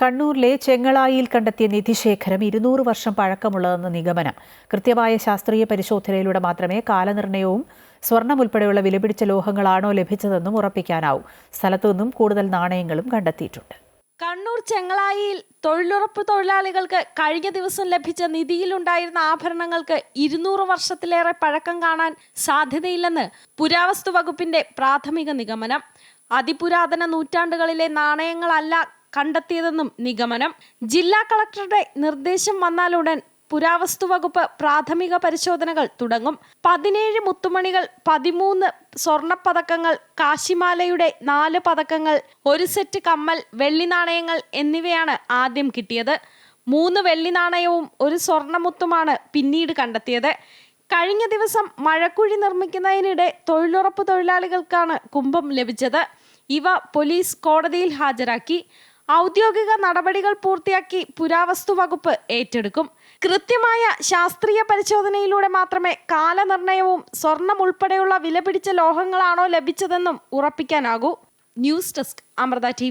കണ്ണൂരിലെ ചെങ്ങളായിൽ കണ്ടെത്തിയ നിധിശേഖരം ഇരുന്നൂറ് വർഷം പഴക്കമുള്ളതെന്ന് നിഗമനം. കൃത്യമായ ശാസ്ത്രീയ പരിശോധനയിലൂടെ മാത്രമേ കാലനിർണയവും സ്വർണം ഉൾപ്പെടെയുള്ള വിലപിടിച്ച ലോഹങ്ങളാണോ ലഭിച്ചതെന്നും ഉറപ്പിക്കാനാവും. സ്ഥലത്തു നിന്നും കൂടുതൽ നാണയങ്ങളും കണ്ടെത്തിയിട്ടുണ്ട്. കണ്ണൂർ ചെങ്ങളായിയിൽ തൊഴിലുറപ്പ് തൊഴിലാളികൾക്ക് കഴിഞ്ഞ ദിവസം ലഭിച്ച നിധിയിലുണ്ടായിരുന്ന ആഭരണങ്ങൾക്ക് ഇരുന്നൂറ് വർഷത്തിലേറെ പഴക്കം കാണാൻ സാധ്യതയില്ലെന്ന് പുരാവസ്തു വകുപ്പിന്റെ പ്രാഥമിക നിഗമനം. അതിപുരാതന നൂറ്റാണ്ടുകളിലെ നാണയങ്ങളല്ല കണ്ടെത്തിയതെന്നും നിഗമനം. ജില്ലാ കളക്ടറുടെ നിർദ്ദേശം വന്നാലുടൻ പുരാവസ്തു വകുപ്പ് പ്രാഥമിക പരിശോധനകൾ തുടങ്ങും. പതിനേഴ് മുത്തുമണികൾ പതിമൂന്ന് സ്വർണപ്പതക്കങ്ങൾ കാശിമാലയുടെ നാല് പതക്കങ്ങൾ ഒരു സെറ്റ് കമ്മൽ വെള്ളി നാണയങ്ങൾ എന്നിവയാണ് ആദ്യം കിട്ടിയത്. മൂന്ന് വെള്ളി നാണയവും ഒരു സ്വർണമുത്തുമാണ് പിന്നീട് കണ്ടെത്തിയത്. കഴിഞ്ഞ ദിവസം മഴക്കുഴി നിർമ്മിക്കുന്നതിനിടെ തൊഴിലുറപ്പ് തൊഴിലാളികൾക്കാണ് കുംഭം ലഭിച്ചത്. ഇവ പോലീസ് കോടതിയിൽ ഹാജരാക്കി. ഔദ്യോഗിക നടപടികൾ പൂർത്തിയാക്കി പുരാവസ്തു വകുപ്പ് ഏറ്റെടുക്കും. കൃത്യമായ ശാസ്ത്രീയ പരിശോധനയിലൂടെ മാത്രമേ കാലനിർണയവും സ്വർണം ഉൾപ്പെടെയുള്ള വിലപിടിച്ച ലോഹങ്ങളാണോ ലഭിച്ചതെന്നും ഉറപ്പിക്കാനാകൂ. News desk Amrita T